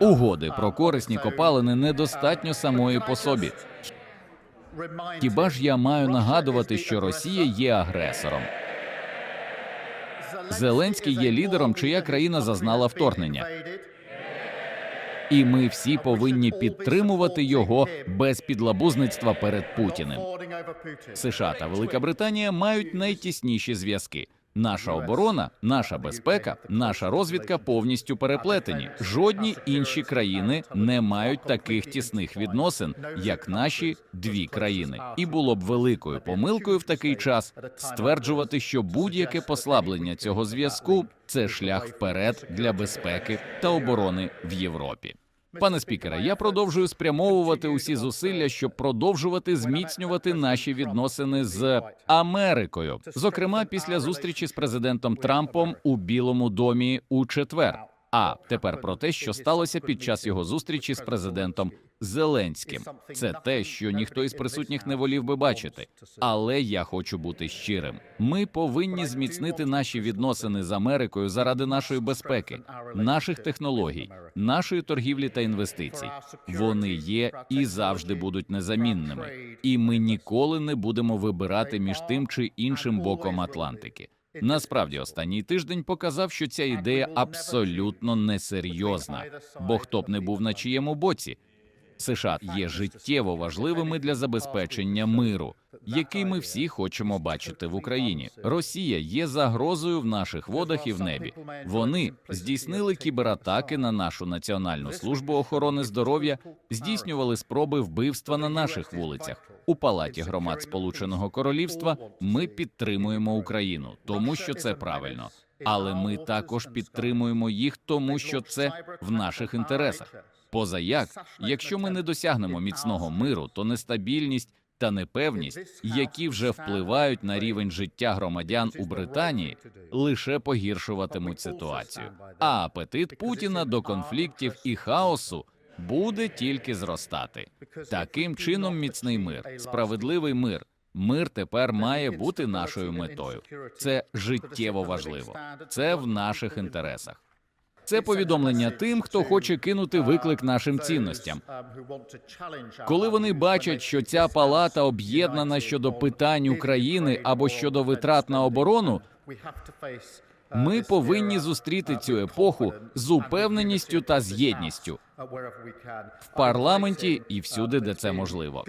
Угоди про корисні копалини недостатньо самої по собі. Хіба ж я маю нагадувати, що Росія є агресором? Зеленський є лідером, чия країна зазнала вторгнення. І ми всі повинні підтримувати його без підлабузництва перед Путіним. США та Велика Британія мають найтісніші зв'язки. Наша оборона, наша безпека, наша розвідка повністю переплетені. Жодні інші країни не мають таких тісних відносин, як наші дві країни. І було б великою помилкою в такий час стверджувати, що будь-яке послаблення цього зв'язку це шлях вперед для безпеки та оборони в Європі. Пане спікере, я продовжую спрямовувати усі зусилля, щоб продовжувати зміцнювати наші відносини з Америкою, зокрема після зустрічі з президентом Трампом у Білому домі у четвер. А тепер про те, що сталося під час його зустрічі з президентом Зеленським. Це те, що ніхто із присутніх не волів би бачити. Але я хочу бути щирим. Ми повинні зміцнити наші відносини з Америкою заради нашої безпеки, наших технологій, нашої торгівлі та інвестицій. Вони є і завжди будуть незамінними. І ми ніколи не будемо вибирати між тим чи іншим боком Атлантики. Насправді, останній тиждень показав, що ця ідея абсолютно несерйозна, бо хто б не був на чиєму боці. США є життєво важливими для забезпечення миру, який ми всі хочемо бачити в Україні. Росія є загрозою в наших водах і в небі. Вони здійснили кібератаки на нашу національну службу охорони здоров'я, здійснювали спроби вбивства на наших вулицях. У палаті громад Сполученого Королівства ми підтримуємо Україну, тому що це правильно. Але ми також підтримуємо їх, тому що це в наших інтересах. Поза як, якщо ми не досягнемо міцного миру, то нестабільність та непевність, які вже впливають на рівень життя громадян у Британії, лише погіршуватимуть ситуацію. А апетит Путіна до конфліктів і хаосу буде тільки зростати. Таким чином, міцний мир, справедливий мир. Мир тепер має бути нашою метою. Це життєво важливо. Це в наших інтересах. Це повідомлення тим, хто хоче кинути виклик нашим цінностям. Коли вони бачать, що ця палата об'єднана щодо питань України або щодо витрат на оборону, ми повинні зустріти цю епоху з упевненістю та з єдністю в парламенті і всюди, де це можливо.